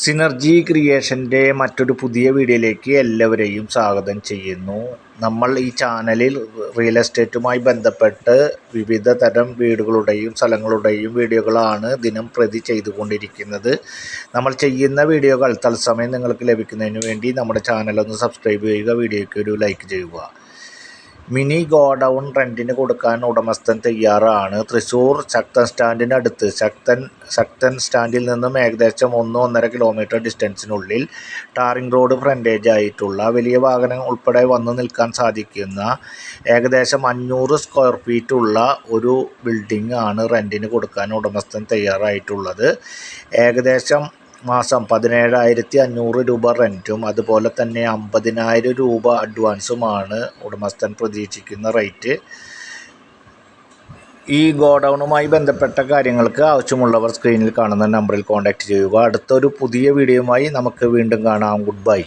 Synergy ക്രിയേഷന്റെ മറ്റൊരു പുതിയ വീഡിയോയിലേക്ക് എല്ലാവരെയും സ്വാഗതം ചെയ്യുന്നു. നമ്മൾ ഈ ചാനലിൽ റിയൽ എസ്റ്റേറ്റുമായി ബന്ധപ്പെട്ട് വിവിധ തരം വീടുകളുടെയും സ്ഥലങ്ങളുടെയും വീഡിയോകളാണ് ദിനം പ്രതി ചെയ്തുകൊണ്ടിരിക്കുന്നത്. നമ്മൾ ചെയ്യുന്ന വീഡിയോകൾ തത്സമയം നിങ്ങൾക്ക് ലഭിക്കുന്നതിന് വേണ്ടി നമ്മുടെ ചാനൽ ഒന്ന് സബ്സ്ക്രൈബ് ചെയ്യുക വീഡിയോയ്ക്ക് ഒരു ലൈക്ക് ചെയ്യുക. മിനി ഗോഡൗൺ റെന്റിന് കൊടുക്കാൻ ഉടമസ്ഥൻ തയ്യാറാണ്. തൃശ്ശൂർ ശക്തൻ സ്റ്റാൻഡിനടുത്ത് ശക്തൻ ശക്തൻ സ്റ്റാൻഡിൽ നിന്നും ഏകദേശം ഒന്ന് ഒന്നര കിലോമീറ്റർ ഡിസ്റ്റൻസിനുള്ളിൽ ടാറിംഗ് റോഡ് ഫ്രണ്ടേജ് ആയിട്ടുള്ള വലിയ വാഹനം ഉൾപ്പെടെ വന്നു നിൽക്കാൻ സാധിക്കുന്ന ഏകദേശം അഞ്ഞൂറ് സ്ക്വയർ ഫീറ്റ് ഉള്ള ഒരു ബിൽഡിംഗ് ആണ് റെന്റിന് കൊടുക്കാൻ ഉടമസ്ഥൻ തയ്യാറായിട്ടുള്ളത്. ഏകദേശം മാസം പതിനേഴായിരത്തി അഞ്ഞൂറ് രൂപ റെന്റും അതുപോലെ തന്നെ അമ്പതിനായിരം രൂപ അഡ്വാൻസുമാണ് ഉടമസ്ഥൻ പ്രതീക്ഷിക്കുന്ന റേറ്റ്. ഈ ഗോഡൗണുമായി ബന്ധപ്പെട്ട കാര്യങ്ങൾക്ക് ആവശ്യമുള്ളവർ സ്ക്രീനിൽ കാണുന്ന നമ്പറിൽ കോൺടാക്റ്റ് ചെയ്യുക. അടുത്തൊരു പുതിയ വീഡിയോയുമായി നമുക്ക് വീണ്ടും കാണാം. Good bye.